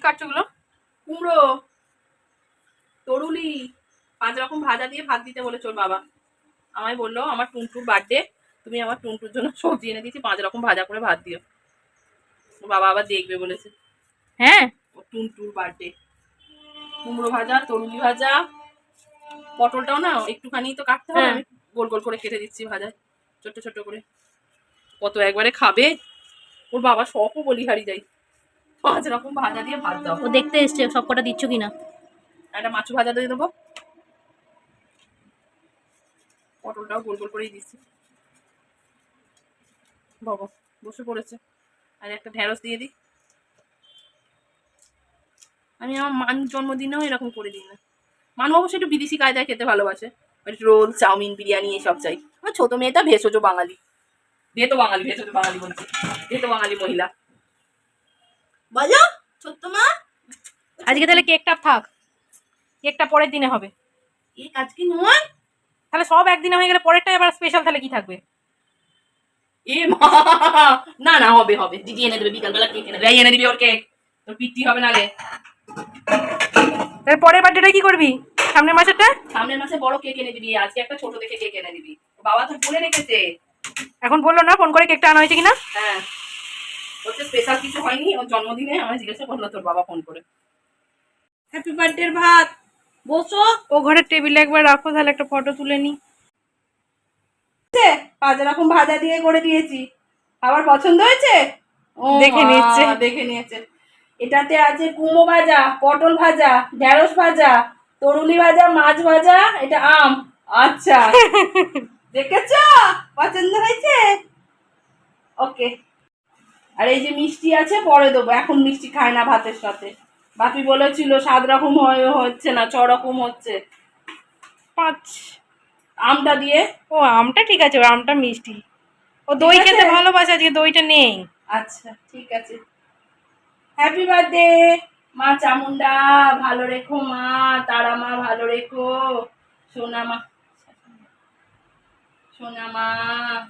কাটছো গুলো কুমড়ো তরুলি পাঁচ রকম ভাজা দিয়ে ভাত দিতে বলেছে ওর বাবা। আমায় বলল আমার টুনটুর বার্থডে তুমি আমার টুনটুর জন্য সবজি এনে দিয়েছি পাঁচ রকম ভাজা করে ভাত দিও। ওর বাবা আবার দেখবে বলেছে। হ্যাঁ। ও টুনটুর বার্থডে কুমড়ো ভাজা তরুলি ভাজা পটলটাও না একটুখানি তো কাটতে হবে হ্যাঁ। আমি গোল গোল করে কেটে দিচ্ছি ভাজা ছোট্ট ছোট্ট করে। কত একবারে খাবে? ওর বাবা শখও বলিহারি যাই। পাঁচ রকম ভাজা দিয়ে ভাত দাও। ও দেখতে এসছে সব কটা দিচ্ছ কিনা? একটা মাছু ভাজা দিয়ে দেবো। পটলটাও গোল গোল করেই দিচ্ছি। বাবা বসে পড়েছে। আর একটা ঢেঁড়স দিয়ে দিই। আমি আমার মান জন্মদিনেও এরকম করে দিই না। মান অবশ্য একটু বিদেশি কায়দায় খেতে ভালোবাসে। রোল চাউমিন বিরিয়ানি এসব চাই। আমার ছোট মেয়েটা ভেষজ বাঙালি। ভেতো বাঙালি ভেষজ বাঙালি বলছি। ভেতো বাঙালি মহিলা। বলো ছোট্ট মা আজকে তাহলে কেকটা থাক। কেকটা পরের দিনে হবে। এই কাজ কি নয়। তাহলে সব একদিনে হয়ে গেলে পরেরটা এবার স্পেশাল তাহলে কি থাকবে? এ মা না না হবে হবে। দিদি এনে দেবে বিকালবেলা কেক এনে দেবে। এনে দিবি ওর কেক। তোর পিত্তি হবে নালে। তাহলে পরের বার্থডেটা কি করবি? সামনের মাসেরটা? সামনের মাসে বড় কেক এনে দিবি। আজকে একটা ছোট দেখে কেক এনে দিবি। বাবা তো বলে রেখেছে। এখন বলল না ফোন করে কেকটা আনা হয়েছে কিনা? হ্যাঁ। হচ্ছে স্পেশাল কিছু হয়নি ওর জন্মদিনে আমার জিজ্ঞাসা করল তোর বাবা ফোন করে। হ্যাপি বার্থডে ভাত। বসো। ও ঘরের টেবিলে একবার রাখো তাহলে একটা ফটো তুলে নি। পাঁচ রকম ভাজা দিয়ে করে দিয়েছি। আবার পছন্দ হয়েছে? ও দেখে মা, নিচ্ছে। দেখে নিয়েছে। এটাতে আছে কুমো ভাজা পটল ভাজা ঢেঁড়স ভাজা তরুলি ভাজা মাছ ভাজা এটা আম। আচ্ছা। দেখেছ? পছন্দ হয়েছে? ওকে আর এই যে মিষ্টি আছে পরে দেবো। এখন মিষ্টি খায় না ভাতের সাথে। বাপি বলেছিল সাত রকম হয়- হচ্ছে না ছ রকম হচ্ছে। পাঁচ। আমটা দিয়ে? ও আমটা ঠিক আছে আমটা মিষ্টি। ও দই খেতে ভালোবাসে আজকে দইটা নেই। আচ্ছা ঠিক আছে। হ্যাপি বার্থডে মা চামুন্ডা ভালো রেখো মা তারা মা ভালো রেখো। সোনা মা। সোনা মা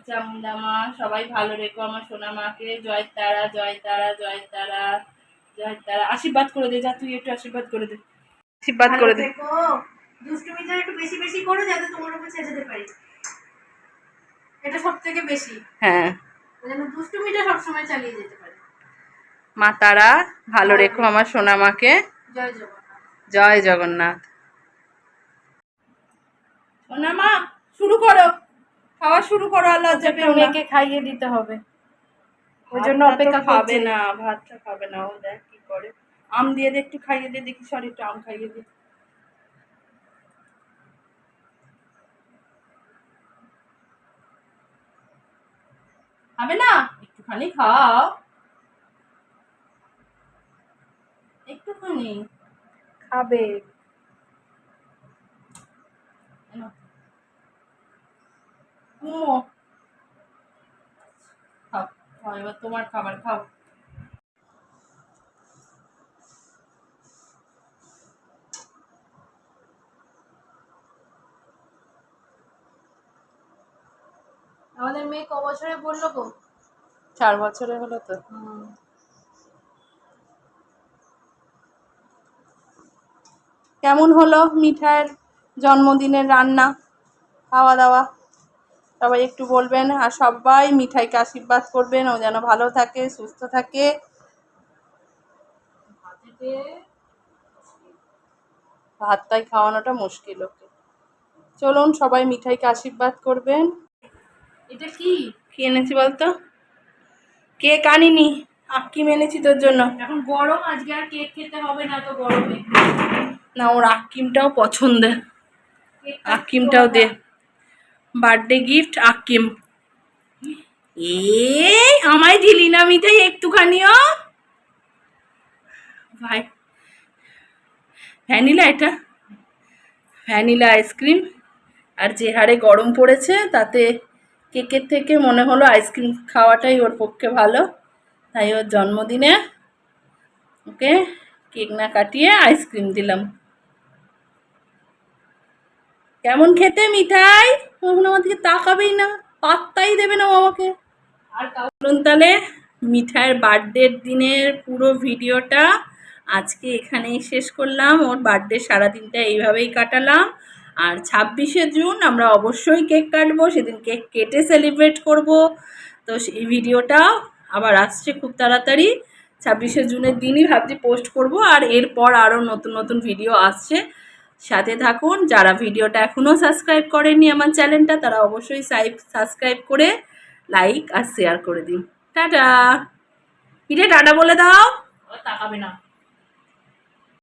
চামুন্ডা মা সবাই ভালো রেখো আমার সোনা মাকে জয় তারা জয় তারা জয় তারা জয় তারা। আশীর্বাদ করে দে যা তুই একটু আশীর্বাদ করে দে। আশীর্বাদ করে দে। দুষ্টুমিটা একটু বেশি বেশি করো যাতে তোমার উপর ছেঁচতে পারি। এটা সব থেকে বেশি। হ্যাঁ। যেন দুষ্টুমিটা সবসময় চালিয়ে যেতে পারি। মা তারা ভালো রেখো আমার সোনা মাকে জয় জগন্নাথ। জয় জগন্নাথ। সোনা মা শুরু করো। খাওয়া শুরু করো আল্লাহ যাবে মেয়েকে খাইয়ে দিতে হবে। ওই জন্য অপেক্ষা খাবে না ভাতটা খাবে না ও দেখ কি করে। আম দিয়ে দে একটু খাইয়ে দে দেখি সরি একটু আম খাইয়ে দে। খাবে না? একটুখানি খাও। একটুখানি। খাবে। কুমো খাও খাও এবার তোমার খাবার খাও। আমাদের মেয়ে ক বছরে পড়ল গো? চার বছরের হলো তো। কেমন হলো মিঠাইয়ের জন্মদিনের রান্না খাওয়া দাওয়া? সবাই একটু বলবেন আর সবাই মিঠাইকে আশীর্বাদ করবেন ও যেন ভালো থাকে সুস্থ থাকে। ভাতটাই খাওয়ানোটা মুশকিল ওকে। চলুন সবাই মিঠাইকে আশীর্বাদ করবেন। এটা কি? কি এনেছি বলতো? কেক আনিনি আক্কিম এনেছি তোর জন্য। এখন গরম আজকে আর কেক খেতে হবে না তো গরমে। না ওর আক্কিমটাও পছন্দের। আক্কিমটাও দে। Birthday gift আক্কিম। এ আমায় দিলি না মিঠাই একটুখানিও? ভাই, ভ্যানিলা এটা। Vanilla ice cream. আর যে হারে গরম পড়েছে, তাতে কেকের থেকে মনে হলো আইসক্রিম খাওয়াটাই ওর পক্ষে ভালো। তাই ওর জন্মদিনে, ওকে কেক না কাটিয়ে আইসক্রিম দিলাম। কেমন খেতে মিঠাই কখনো আমার দিকে তাকাবেই না, পাত্তাই দেবে না আমাকে। আর বলুন তাহলে মিঠাইয়ের বার্থডের দিনের পুরো ভিডিওটা আজকে এখানেই শেষ করলাম। ওর বার্থডে সারাদিনটা এইভাবেই কাটালাম। আর ছাব্বিশে জুন আমরা অবশ্যই কেক কাটবো, সেদিন কেক কেটে সেলিব্রেট করব। তো সেই ভিডিওটা আবার আসছে খুব তাড়াতাড়ি। ছাব্বিশে জুনের দিনই ভাবছি পোস্ট করব, আর এরপর আরও নতুন নতুন ভিডিও আসছে। সাথে থাকুন। যারা ভিডিওটা এখনও সাবস্ক্রাইব করেননি আমার চ্যানেলটা, তারা অবশ্যই সাবস্ক্রাইব করে লাইক আর শেয়ার করে দিন। টাটা! পিঠে টাটা বলে দাও। তাকাবে না।